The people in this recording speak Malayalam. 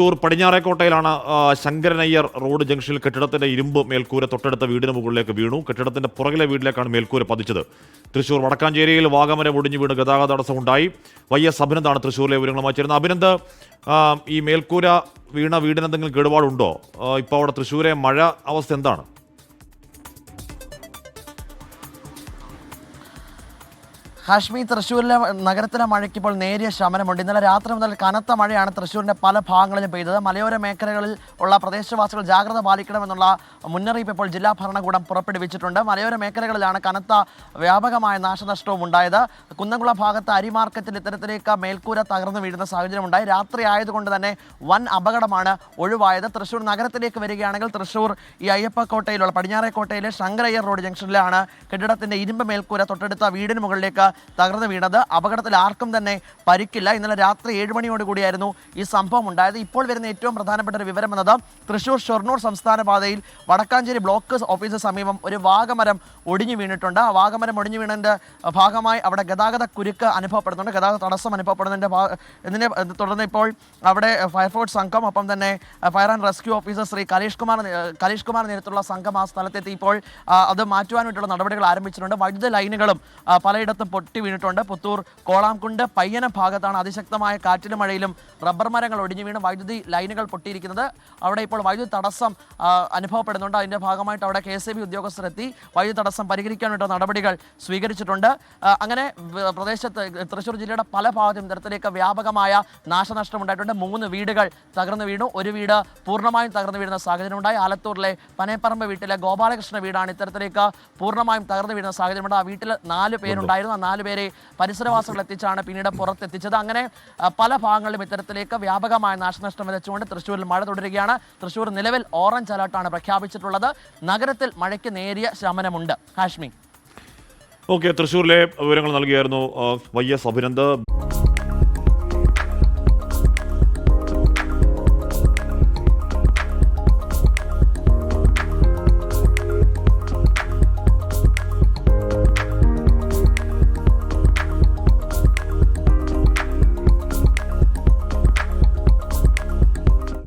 തൃശൂർ പടിഞ്ഞാറേക്കോട്ടയിലാണ് ശങ്കരനയ്യർ റോഡ് ജംഗ്ഷനിൽ കെട്ടിടത്തിന്റെ ഇരുമ്പ് മേൽക്കൂര തൊട്ടടുത്ത വീടിന് മുകളിലേക്ക് വീണു. കെട്ടിടത്തിന്റെ പുറകിലെ വീട്ടിലേക്കാണ് മേൽക്കൂര പതിച്ചത്. തൃശൂർ വടക്കാഞ്ചേരിയിൽ വാഗമരം ഒടിഞ്ഞു വീണ് ഗതാഗത തടസ്സമുണ്ടായി വൈ എസ് അഭിനന്ദാണ് തൃശൂരിലെ വിവരങ്ങളുമായി ചേരുന്നത്. അഭിനന്ദ് ഈ മേൽക്കൂര വീണ വീടിനെന്തെങ്കിലും കേടുപാടുണ്ടോ? ഇപ്പോൾ അവിടെ തൃശ്ശൂരെ മഴ അവസ്ഥ എന്താണ്? ഹാഷ്മി തൃശ്ശൂരിലെ നഗരത്തിലെ മഴയ്ക്ക് ഇപ്പോൾ നേരിയ ശമനമുണ്ട്. ഇന്നലെ രാത്രി മുതൽ കനത്ത മഴയാണ് തൃശ്ശൂരിന്റെ പല ഭാഗങ്ങളിലും പെയ്തത്. മലയോര മേഖലകളിൽ ഉള്ള പ്രദേശവാസികൾ ജാഗ്രത പാലിക്കണമെന്നുള്ള മുന്നറിയിപ്പ് ഇപ്പോൾ ജില്ലാ ഭരണകൂടം പുറപ്പെടുവിച്ചിട്ടുണ്ട്. മലയോര മേഖലകളിലാണ് കനത്ത വ്യാപകമായ നാശനഷ്ടവും ഉണ്ടായത്. കുന്നംകുളം ഭാഗത്ത് അരിമാർക്കറ്റിൽ ഇത്തരത്തിലേക്ക് മേൽക്കൂര തകർന്നു വീഴുന്ന സാഹചര്യമുണ്ടായി. രാത്രി ആയതുകൊണ്ട് തന്നെ വൻ അപകടമാണ് ഒഴിവായത്. തൃശ്ശൂർ നഗരത്തിലേക്ക് വരികയാണെങ്കിൽ തൃശ്ശൂർ ഈ അയ്യപ്പക്കോട്ടയിലുള്ള പടിഞ്ഞാറേക്കോട്ടയിലെ ശങ്കരയ്യർ റോഡ് ജംഗ്ഷനിലാണ് കെട്ടിടത്തിന്റെ ഇരുമ്പ് മേൽക്കൂര തൊട്ടടുത്ത വീടിന് മുകളിലേക്ക് തകർന്നു വീണത്. അപകടത്തിൽ ആർക്കും തന്നെ പരിക്കില്ല. ഇന്നലെ രാത്രി ഏഴ് മണിയോട് കൂടിയായിരുന്നു ഈ സംഭവം ഉണ്ടായത്. ഇപ്പോൾ വരുന്ന ഏറ്റവും പ്രധാനപ്പെട്ട ഒരു വിവരം എന്നത് തൃശൂർ ഷൊർണൂർ സംസ്ഥാന പാതയിൽ വടക്കാഞ്ചേരി ബ്ലോക്ക് ഓഫീസിന് സമീപം ഒരു വാഗമരം ഒടിഞ്ഞു വീണിട്ടുണ്ട്. ആ വാഗമരം ഒടിഞ്ഞു വീണതിന്റെ ഭാഗമായി അവിടെ ഗതാഗത കുരുക്ക് അനുഭവപ്പെടുന്നുണ്ട്. ഗതാഗത തടസ്സം അനുഭവപ്പെടുന്നതിന്റെ ഇതിനെ തുടർന്ന് ഇപ്പോൾ അവിടെ ഫയർഫോഴ്സ് സംഘം ഒപ്പം തന്നെ fire and rescue officer Shri Kaleesh Kumar Kaleesh Kumar നേരത്തുള്ള സംഘം ആ സ്ഥലത്തെത്തി ഇപ്പോൾ അത് മാറ്റുവാനായിട്ടുള്ള നടപടികൾ ആരംഭിച്ചിട്ടുണ്ട്. വൈദ്യുത ലൈനുകളും പലയിടത്തും പൊട്ടി വീണിട്ടുണ്ട്. പുത്തൂർ കോളാംകുണ്ട് പയ്യന ഭാഗത്താണ് അതിശക്തമായ കാറ്റിലും മഴയിലും റബ്ബർ മരങ്ങൾ ഒടിഞ്ഞു വീണ് വൈദ്യുതി ലൈനുകൾ പൊട്ടിയിരിക്കുന്നത്. അവിടെ ഇപ്പോൾ വൈദ്യുതി തടസ്സം അനുഭവപ്പെടുന്നുണ്ട്. അതിന്റെ ഭാഗമായിട്ട് അവിടെ കെ എസ് ഉദ്യോഗസ്ഥരെത്തി വൈദ്യുതി തടസ്സം പരിഹരിക്കാനുള്ള നടപടികൾ സ്വീകരിച്ചിട്ടുണ്ട്. അങ്ങനെ പ്രദേശത്ത് തൃശ്ശൂർ ജില്ലയുടെ പല ഭാഗത്തും ഇത്തരത്തിലേക്ക് വ്യാപകമായ നാശനഷ്ടമുണ്ടായിട്ടുണ്ട്. മൂന്ന് വീടുകൾ തകർന്നു വീണു. ഒരു വീട് പൂർണമായും തകർന്നു വീഴുന്ന സാഹചര്യം ഉണ്ടായി ആലത്തൂരിലെ പനേപ്പറമ്പ് വീട്ടിലെ ഗോപാലകൃഷ്ണ വീടാണ് ഇത്തരത്തിലേക്ക് പൂർണമായും തകർന്നു വീഴുന്ന സാഹചര്യമുണ്ട് ആ വീട്ടിൽ നാല് പേരുണ്ടായിരുന്നു. ആ നാല് പേരെ പരിസരവാസികൾ എത്തിച്ചാണ് പിന്നീട് പുറത്തെത്തിച്ചത്. അങ്ങനെ പല ഭാഗങ്ങളിലും ഇത്തരത്തിലേക്ക് വ്യാപകമായ നാശനഷ്ടം വിതച്ചുകൊണ്ട് തൃശ്ശൂരിൽ മഴ തുടരുകയാണ്. തൃശ്ശൂർ നിലവിൽ ഓറഞ്ച് അലർട്ടാണ് പ്രഖ്യാപിച്ചിട്ടുള്ളത്. നഗരത്തിൽ മഴയ്ക്ക് നേരിയ ശമനമുണ്ട്. ഹാഷ്മി. ഓക്കെ തൃശ്ശൂരിലെ വിവരങ്ങൾ നൽകിയായിരുന്നു വൈ എസ് അഭിനന്ദ്.